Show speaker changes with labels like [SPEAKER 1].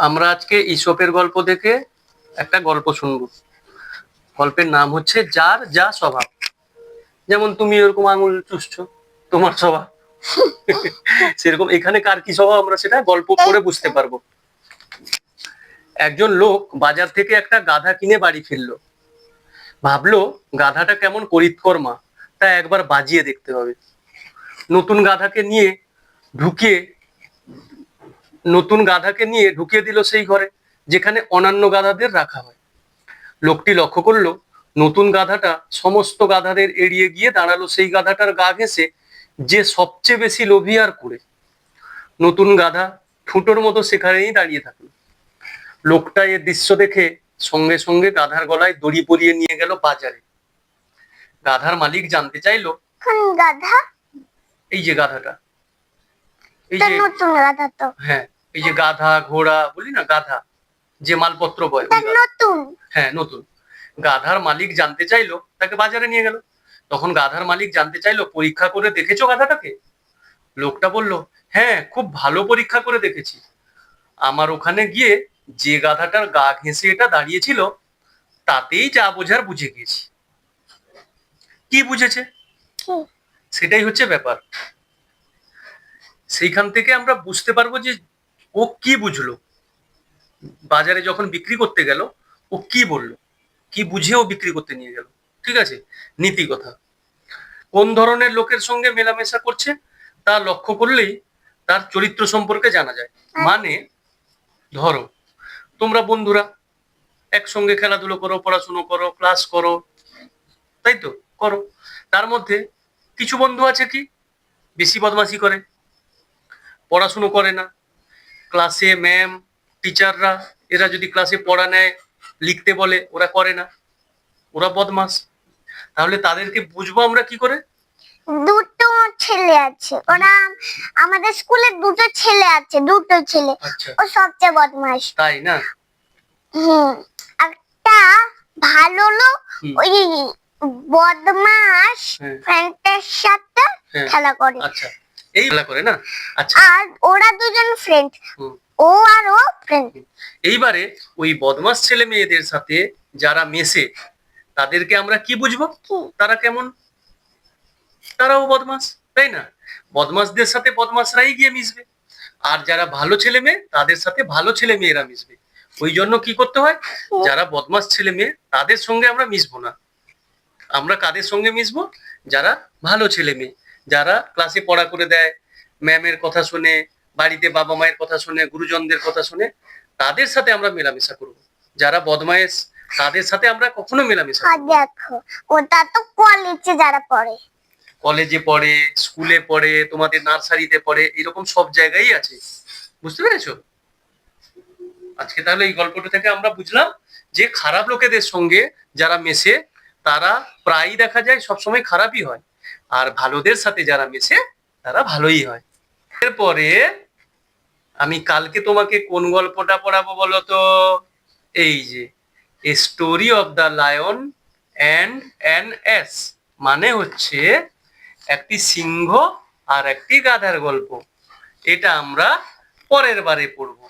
[SPEAKER 1] আমরা আজকে ইসপের গল্প থেকে একটা গল্প শুনব। গল্পের নাম হচ্ছে যার যা স্বভাব। যেমন তুমি এরকম আঙুল চুষছো, তোমার স্বভাব। সেরকম এখানে কার কি স্বভাব আমরা সেটা গল্প করে বুঝতে পারব। একজন লোক বাজার থেকে একটা গাধা কিনে বাড়ি ফিরলো। ভাবলো, গাধাটা কেমন করিতকর্মা, তা একবার বাজিয়ে দেখতে হবে। নতুন গাধাকে নিয়ে ঢুকিয়ে নতুন গাধাকে নিয়ে ঢুকিয়ে দিল সেই ঘরে যেখানে অন্যান্য গাধাদের রাখা হয়। লোকটি লক্ষ্য করল নতুন গাধাটা সমস্ত গাধাদের এড়িয়ে গিয়ে দাঁড়াল। সেই গাধাটার গা ঘেঁষে যে সবচেয়ে বেশি লোভী আর করে নতুন গাধা ঠুটোর মতো সেখানেই দাঁড়িয়ে থাকল। লোকটা এর দৃশ্য দেখে সঙ্গে সঙ্গে গাধার গলায় দড়ি পরিয়ে নিয়ে গেল বাজারে। গাধার মালিক জানতে চাইলো
[SPEAKER 2] গাধা?
[SPEAKER 1] এই যে গাধাটা। এই যে
[SPEAKER 2] নতুন গাধা তো।
[SPEAKER 1] হ্যাঁ এই যে গাধা ঘোড়া বলি না গাধা যে মালপত্র বয়।
[SPEAKER 2] নতুন।
[SPEAKER 1] হ্যাঁ নতুন। গাধার মালিক জানতে চাইলো তাকে বাজারে নিয়ে গেল। তখন গাধার মালিক জানতে চাইলো পরীক্ষা করে দেখেছ গাধাটাকে? লোকটা বলল হ্যাঁ খুব ভালো পরীক্ষা করে দেখেছি। আমার ওখানে গিয়ে যে গাধাটার গা ঘেঁষে এটা দাঁড়িয়েছিল তাতেই যা বোঝার বুঝে গিয়েছি। কি বুঝেছে? সেটাই হচ্ছে ব্যাপার। সেইখান থেকে আমরা বুঝতে পারব যে ও কি বুঝলো। বাজারে যখন বিক্রি করতে গেল ও কি বলল? কি বুঝে ও বিক্রি করতে নিয়ে গেল? ঠিক আছে? নীতি কথা। কোন ধরনের লোকের সঙ্গে মেলামেশা করছে তা লক্ষ্য করলেই তার চরিত্র সম্পর্কে জানা যায়। মানে ধরো তোমরা বন্ধুরা একসঙ্গে খেলাধুলো করো পড়াশুনো করো ক্লাস করো তাই তো? করো। তার মধ্যে কিছু বন্ধু আছে কি? বেশি বদমাশি করে। পড়াশুনো করে না। ক্লাসে ম্যাম টিচাররা এরা যদি ক্লাসে পড়া নেয় লিখতে বলে ওরা করে না। ওরা বদমাস। তাহলে তাদেরকে বুঝব আমরা কি করে?
[SPEAKER 2] দুটো ছেলে আছে। ওরা আমাদের স্কুলে দুটো ছেলে আছে দুটো ছেলে।
[SPEAKER 1] আচ্ছা।
[SPEAKER 2] ও সবচেয়ে বদমাস।
[SPEAKER 1] তাই না?
[SPEAKER 2] হুম। একটা ভালো লোক ওই বদমাস
[SPEAKER 1] হ্যাঁ।
[SPEAKER 2] ফ্রেন্ডের সাথে
[SPEAKER 1] হ্যাঁ।
[SPEAKER 2] খেলা করে।
[SPEAKER 1] আচ্ছা। এই খেলা করে না? আচ্ছা।
[SPEAKER 2] আর ওরা দুজন ফ্রেন্ড ও আর ও ফ্রেন্ড
[SPEAKER 1] এইবারে ওই বদমাস ছেলে মেয়েদের সাথে যারা মেশে তাদেরকে আমরা কি বুঝব? তারা কেমন? তারাও বদমাস তাই না? বদমাসদের সাথে বদমাসরাই গিয়ে মিশবে। আর যারা ভালো ছেলে মেয়ে তাদের সাথে ভালো ছেলে মেয়েরা মিশবে। ওই জন্য কি করতে হয়? যারা বদমাস ছেলে মেয়ে তাদের সঙ্গে আমরা মিশবো না। আমরা কাদের সঙ্গে মিশবো? যারা ভালো ছেলে মেয়ে। যারা ক্লাসে পড়া করে দেয় ম্যামের কথা শুনে বাড়িতে বাবা মায়ের কথা শুনে গুরুজনদের কথা শুনে তাদের সাথে আমরা মেলামেশা করব। যারা বদমায়েশ তাদের সাথে আমরা কখনো মেলামেশা
[SPEAKER 2] দেখো ওটা তো কলেজে যারা পড়ে।
[SPEAKER 1] কলেজে পড়ে স্কুলে পড়ে তোমাদের নার্সারিতে পড়ে এরকম সব জায়গায় আছে। বুঝতে পেরেছ? আজকে তাহলে এই গল্পটা থেকে আমরা বুঝলাম যে খারাপ লোকেদের সঙ্গে যারা মেশে তারা প্রায়ই দেখা যায় সবসময় খারাপই হয়। আর ভালোদের সাথে যারা মেশে, তারা ভালোই হয়। এরপরে আমি কালকে তোমাকে কোন গল্পটা পড়াবো বলো তো? এই যে a story of the lion and an ass মানে হচ্ছে একটি সিংহ আর একটি গাধার গল্প। এটা আমরা পরের বারে পড়ব।